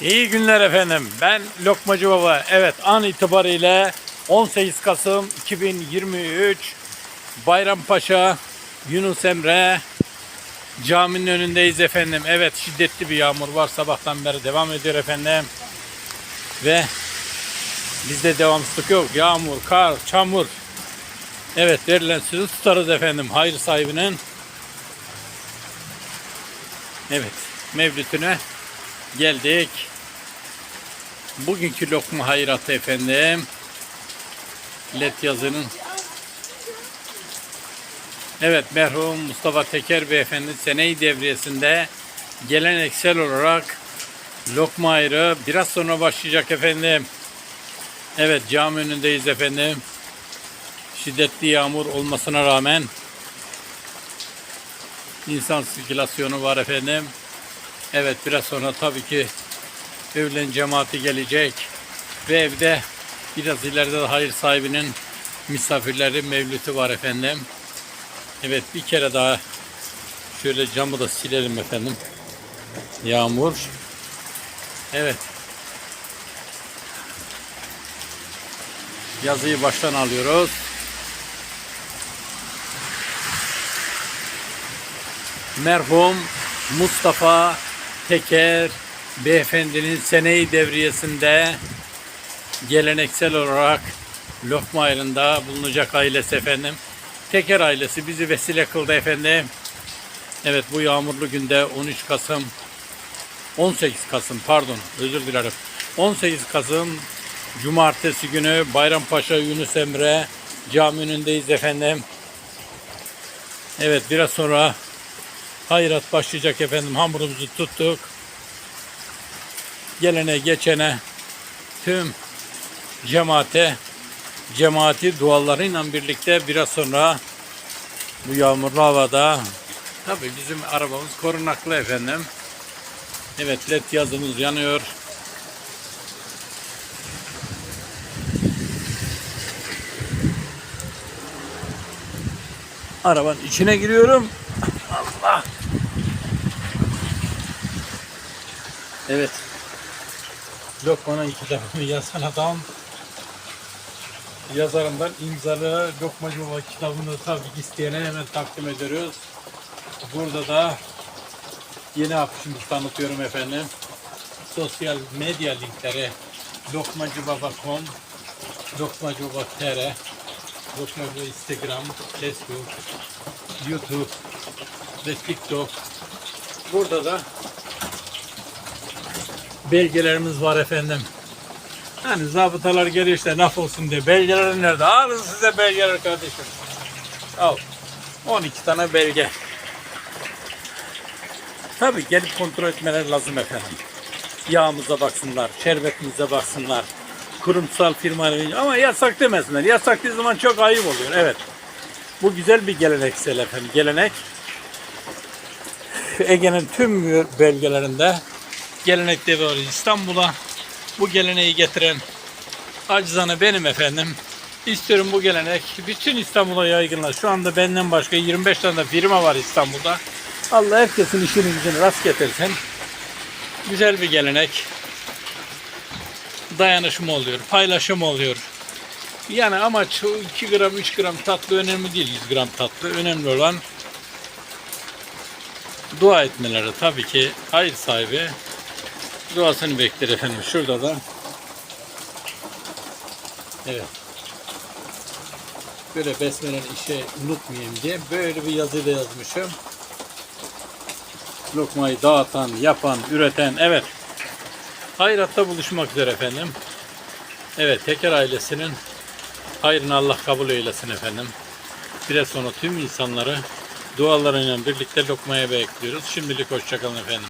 İyi günler efendim. Ben Lokmacı Baba. Evet an itibariyle 18 Kasım 2023 Bayrampaşa Yunus Emre caminin önündeyiz efendim. Evet şiddetli bir yağmur var sabahtan beri devam ediyor efendim. Ve bizde devamsızlık yok. Yağmur, kar, çamur. Evet verilen sözü tutarız efendim. Hayır sahibinin. Evet mevlütüne geldik. Bugünkü lokma hayratı efendim. Led yazının. Evet merhum Mustafa Teker Beyefendi seneyi devriyesinde geleneksel olarak lokma ayrı biraz sonra başlayacak efendim. Evet cami önündeyiz efendim. Şiddetli yağmur olmasına rağmen insan sirkülasyonu var efendim. Evet biraz sonra tabii ki öğlen cemaati gelecek ve evde biraz ileride de hayır sahibinin misafirleri mevlütü var efendim. Evet bir kere daha şöyle camı da silelim efendim. Yağmur. Evet. Yazıyı baştan alıyoruz. merhum Mustafa Teker beyefendinin seneyi devriyesinde geleneksel olarak lokma ayrında bulunacak ailesi efendim. Teker ailesi bizi vesile kıldı efendim. Evet bu yağmurlu günde 13 Kasım 18 Kasım pardon özür dilerim. 18 Kasım Cumartesi günü Bayrampaşa Yunus Emre cami önündeyiz efendim. Evet biraz sonra hayrat başlayacak efendim. Hamurumuzu tuttuk. Gelene geçene tüm cemaate cemaati dualarıyla birlikte biraz sonra bu yağmurlu havada tabi bizim arabamız korunaklı efendim. Evet led yazımız yanıyor. Arabanın içine giriyorum. Allah. Evet. Lokman'ın kitabını yazan adam yazarından imzalı Lokmacı Baba kitabını tabii ki isteyene hemen takdim ediyoruz. Burada da yeni afişimizi tanıtıyorum efendim. Sosyal medya linkleri lokmacıbaba.com Lokmacı Baba TR Lokmacı Instagram, Facebook, YouTube ve TikTok. Burada da belgelerimiz var efendim. Hani zabıtalar geliyor işte laf olsun diye. Belgeler nerede? Alın size belgeler kardeşim. Al. 12 tane belge. Tabii gelip kontrol etmeler lazım efendim. Yağımıza baksınlar, şerbetimize baksınlar. Kurumsal firmalar ama yasak demesinler. Yasak dediği zaman çok ayıp oluyor. Evet. Bu güzel bir geleneksel efendim. Gelenek. Ege'nin tüm belgelerinde gelenekte var. İstanbul'a bu geleneği getiren acizane benim efendim. İstiyorum bu gelenek bütün İstanbul'a yaygınlar. Şu anda benden başka 25 tane firma var İstanbul'da. Allah herkesin işini gücünü rast getirsin. Güzel bir gelenek. Dayanışma oluyor, paylaşım oluyor. Yani amaç 2 gram 3 gram tatlı önemli değil 100 gram tatlı. Önemli olan dua etmeleri tabii ki hayır sahibi duasını bekler efendim. Şurada da evet böyle besmelenin işe unutmayayım diye böyle bir yazıyla yazmışım. Lokmayı dağıtan, yapan, üreten evet hayratta buluşmak üzere efendim. Evet Teker ailesinin hayrını Allah kabul eylesin efendim. Biraz sonra tüm insanları dualarıyla birlikte lokmaya bekliyoruz. Şimdilik hoşçakalın efendim.